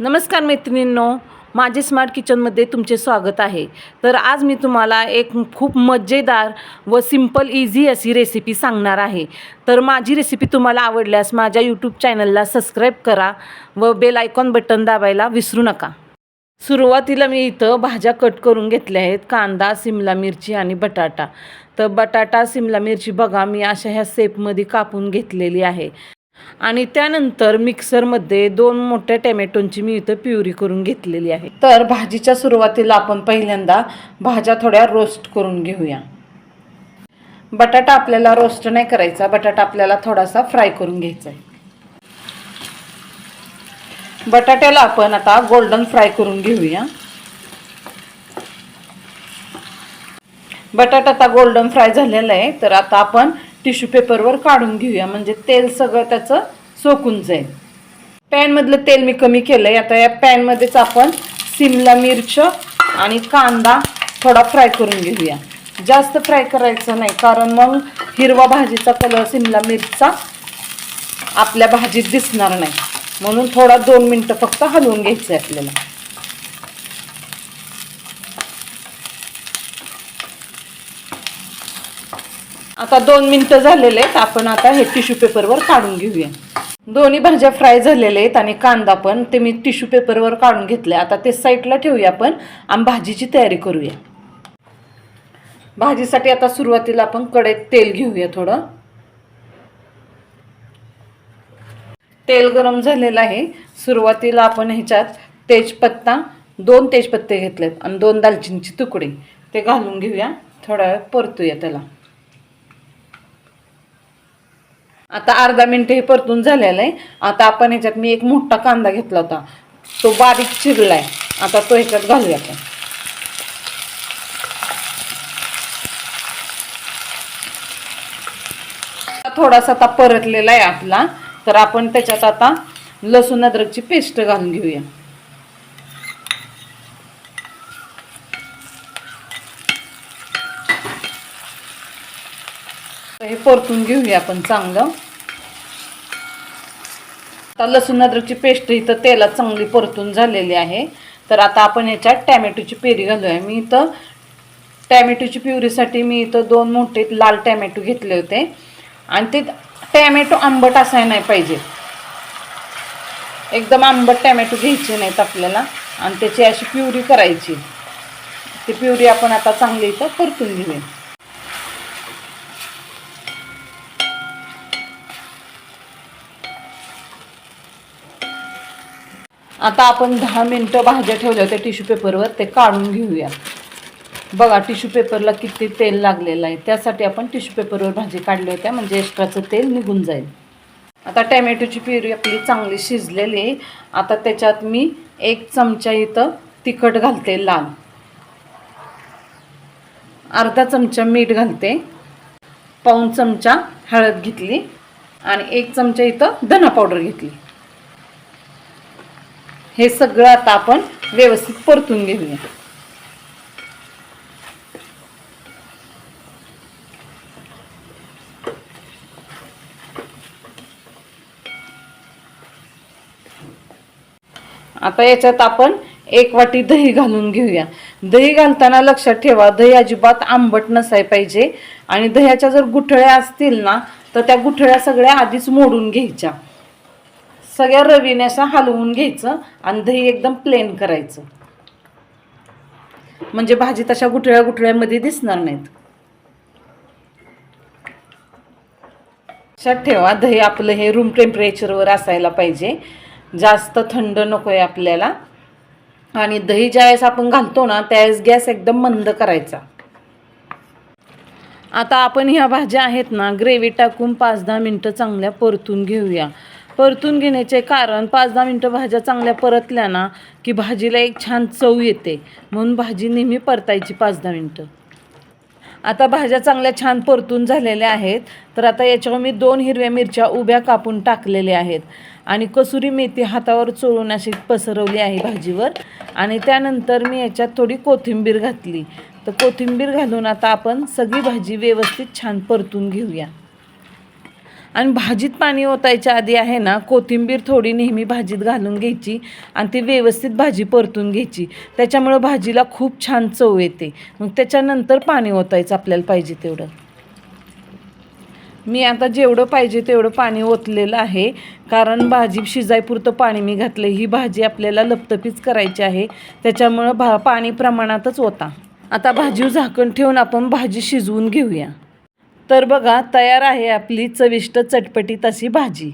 नमस्कार मैत्रिणींनो माझे स्मार्ट किचनमध्ये तुमचे स्वागत आहे. तर आज मी तुम्हाला एक खूप मजेदार व सिंपल इझी अशी रेसिपी सांगणार आहे. तर माझी रेसिपी तुम्हाला आवडल्यास माझ्या यूट्यूब चॅनलला सबस्क्राईब करा व बेल आयकॉन बटन दाबायला विसरू नका. सुरुवातीला मी इथं भाज्या कट करून घेतल्या आहेत. कांदा सिमला मिरची आणि बटाटा. तर बटाटा सिमला मिरची बघा मी अशा ह्या सेपमध्ये कापून घेतलेली आहे. आणि त्यानंतर मिक्सरमध्ये दोन मोठ्या टॅमॅटोंची मी इथं प्युरी करून घेतलेली आहे. तर भाजीच्या सुरुवातीला आपण पहिल्यांदा भाज्या थोड्या रोस्ट करून घेऊया. बटाटा आपल्याला रोस्ट नाही करायचा बटाटा आपल्याला थोडासा फ्राय करून घ्यायचा आहे. बटाट्याला आपण आता गोल्डन फ्राय करून घेऊया. बटाटा आता गोल्डन फ्राय झालेला आहे तर आता आपण टिश्यू पेपरवर काढून घेऊया. म्हणजे तेल सगळं त्याचं सोकून जाईल. पॅनमधलं तेल मी कमी केलं आहे आता या पॅनमध्येच आपण सिमला मिरच आणि कांदा थोडा फ्राय करून घेऊया. जास्त फ्राय करायचं नाही कारण मग हिरवा भाजीचा कलर सिमला मिरचा आपल्या भाजीत दिसणार नाही. म्हणून थोडा दोन मिनटं फक्त हलवून घ्यायचं आहे आपल्याला. आता दोन मिनटं झालेले आहेत. आपण आता हे टिश्यू पेपरवर काढून घेऊया. दोन्ही भाज्या फ्राय झालेल्या आहेत आणि कांदा पण. ते मी टिश्यू पेपरवर काढून घेतले. आता ते साईडला ठेवूया आपण आणि भाजीची तयारी करूया. भाजीसाठी आता सुरुवातीला आपण कडेत तेल घेऊया थोडं. तेल गरम झालेलं आहे. सुरुवातीला आपण ह्याच्यात तेजपत्ता दोन तेजपत्ते घेतलेत आणि दोन दालचिनीचे तुकडे. ते घालून घेऊया. थोडा वेळ परतूया त्याला. आता अर्धा मिनिट हे परतून झालेलं आहे. आता आपण ह्याच्यात मी एक मोठा कांदा घेतला होता. तो बारीक चिरलाय. आता तो ह्याच्यात घालूया आपण थोडासा आता परतलेला आहे आपला. तर आपण त्याच्यात आता लसूण अद्रकची पेस्ट घालून घेऊया. हे परतून घेऊया आपण चांगलं. आता लसूण अद्रकची पेस्ट इथं तेलात चांगली परतून झालेली आहे. तर आता आपण ह्याच्यात टॅमॅटोची पेरी घालूया. मी इथं टॅमॅटोची प्युरीसाठी मी इथं दोन मोठे लाल टॅमॅटो घेतले होते. आणि ते टॅमॅटो आंबट असाय नाही पाहिजे. एकदम आंबट टॅमॅटो घ्यायचे नाहीत आपल्याला. आणि त्याची अशी प्युरी करायची. ती प्युरी आपण आता चांगली इथं परतून घेऊया. आता आपण दहा मिनटं भाज्या ठेवल्या होत्या टिश्यू पेपरवर ते काढून घेऊया. बघा टिश्यू पेपरला किती तेल लागलेलं आहे. त्यासाठी आपण टिश्यू पेपरवर भाजी काढली होत्या म्हणजे एक्स्ट्राचं तेल निघून जाईल. आता टॅमॅटोची प्युरी आपली चांगली शिजलेली आहे. आता त्याच्यात मी एक चमचा इथं तिखट घालते लाल. अर्धा चमचा मीठ घालते. पाऊण चमचा हळद घेतली आणि एक चमचा इथं धना पावडर घेतली. हे सगळं आता आपण व्यवस्थित परतून घेऊया. आता याच्यात आपण एक वाटी दही घालून घेऊया. दही घालताना लक्षात ठेवा दही अजिबात आंबट नसाय पाहिजे. आणि दह्याच्या जर गुठळ्या असतील ना तर त्या गुठळ्या सगळ्या आधीच मोडून घ्यायच्या. सगळ्या रवीने असं हलवून घ्यायचं आणि दही एकदम प्लेन करायचं. म्हणजे भाजी तशा गुठळ्या गुठळ्यामध्ये दिसणार नाहीत. लक्षात ठेवा दही आपलं हे रूम टेम्परेचरवर असायला पाहिजे. जास्त थंड नको आहे आपल्याला. आणि दही ज्यावेळेस आपण घालतो ना त्यावेळेस गॅस एकदम मंद करायचा. आता आपण ह्या भाज्या आहेत ना ग्रेव्ही टाकून पाच दहा मिनटं चांगल्या परतून घेऊया. परतून घेण्याचे कारण पाच दहा मिनटं भाज्या चांगल्या परतल्या ना की भाजीला एक छान चव येते. म्हणून भाजी नेहमी परतायची पाच दहा मिनटं. आता भाज्या चांगल्या छान परतून झालेल्या आहेत. तर आता याच्यावर मी दोन हिरव्या मिरच्या उभ्या कापून टाकलेल्या आहेत. आणि कसुरी मेथी हातावर चोळून अशी पसरवली आहे भाजीवर. आणि त्यानंतर मी याच्यात थोडी कोथिंबीर घातली. तर कोथिंबीर घालून आता आपण सगळी भाजी व्यवस्थित छान परतून घेऊया. आणि भाजीत पाणी ओतायच्या आधी आहे ना कोथिंबीर थोडी नेहमी भाजीत घालून घ्यायची आणि ती व्यवस्थित भाजी परतून घ्यायची. त्याच्यामुळं भाजीला खूप छान चव येते. मग त्याच्यानंतर पाणी ओतायचं आपल्याला पाहिजे तेवढं. मी आता जेवढं पाहिजे तेवढं पाणी ओतलेलं आहे. कारण भाजी शिजायपुरतं पाणी मी घातलं ही भाजी आपल्याला लपतपीच करायची आहे. त्याच्यामुळं भा पाणी प्रमाणातच ओता. आता भाजी झाकण ठेवून आपण भाजी शिजवून घेऊया. तर बघा तयार आहे आपली चविष्ट चटपटीत अशी भाजी.